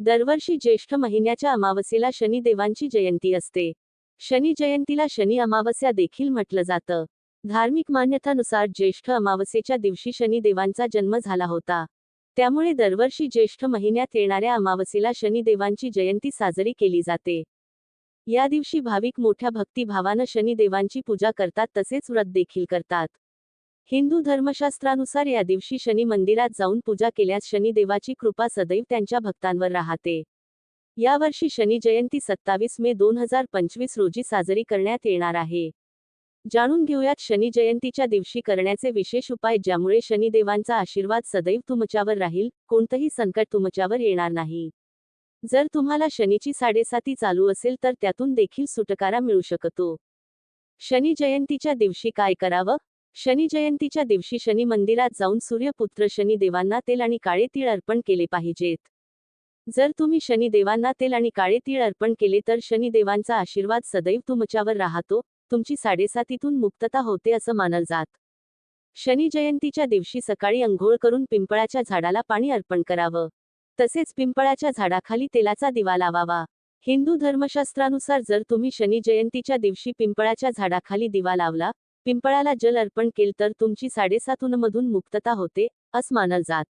दरवर्षी ज्येष्ठ महिन्याच्या अमावस्येला शनिदेवांची जयंती असते. शनी जयंतीला शनी अमावस्या देखील म्हटलं जातं. धार्मिक मान्यतानुसार ज्येष्ठ अमावस्येच्या दिवशी शनिदेवांचा जन्म झाला होता. त्यामुळे दरवर्षी ज्येष्ठ महिन्यात येणाऱ्या अमावस्येला शनिदेवांची जयंती साजरी केली जाते. या दिवशी भाविक मोठ्या भक्तिभावानं शनिदेवांची पूजा करतात तसेच व्रत देखील करतात. हिंदू धर्मशास्त्रानुसार या दिवशी शनी मंदिरात जाऊन पूजा केल्यास शनिदेवाची कृपा सदैव त्यांच्या भक्तांवर राहते. यावर्षी शनी जयंती सत्तावीस मे दोन हजार पंचवीस रोजी साजरी करण्यात येणार आहे. जाणून घेऊयात शनी जयंतीच्या दिवशी करण्याचे विशेष उपाय ज्यामुळे शनिदेवांचा आशीर्वाद सदैव तुमच्यावर राहील कोणतंही संकट तुमच्यावर येणार नाही. जर तुम्हाला शनीची साडेसाती चालू असेल तर त्यातून देखील सुटकारा मिळू शकतो. शनी जयंतीच्या दिवशी काय करावं? शनी जयंतीच्या दिवशी शनी मंदिरात जाऊन सूर्यपुत्र शनी देवांना तेल आणि काळे तीळ अर्पण केले पाहिजेत. जर तुम्ही शनी देवांना तेल आणि काळे तीळ अर्पण केले तर शनी देवांचा आशीर्वाद सदैव तुमच्यावर राहतो तुमची साडेसातीतून मुक्तता होते असं मानल जात. शनी जयंतीच्या दिवशी सकाळी अंघोळ करून पिंपळाच्या झाडाला पाणी अर्पण करावं. तसेच पिंपळाच्या झाडाखाली तेलाचा दिवा लावावा. हिंदू धर्मशास्त्रानुसार जर तुम्ही शनी जयंतीच्या दिवशी पिंपळाच्या झाडाखाली दिवा लावला पिंपळाला जल अर्पण केल तर तुमची साडेसातूनमधून मुक्तता होते असं मानल जात.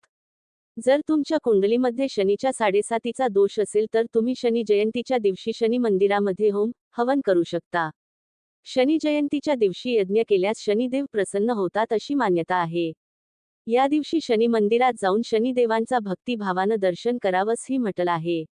जर तुमच्या कुंडलीमध्ये शनीच्या साडेसातीचा दोष असेल तर तुम्ही शनी जयंतीच्या दिवशी शनी मंदिरामध्ये होम हवन करू शकता. शनी जयंतीच्या दिवशी यज्ञ केल्यास शनिदेव प्रसन्न होतात अशी मान्यता आहे. या दिवशी शनी मंदिरात जाऊन शनिदेवांचा भक्तिभावानं दर्शन करावंस ही म्हटलं आहे.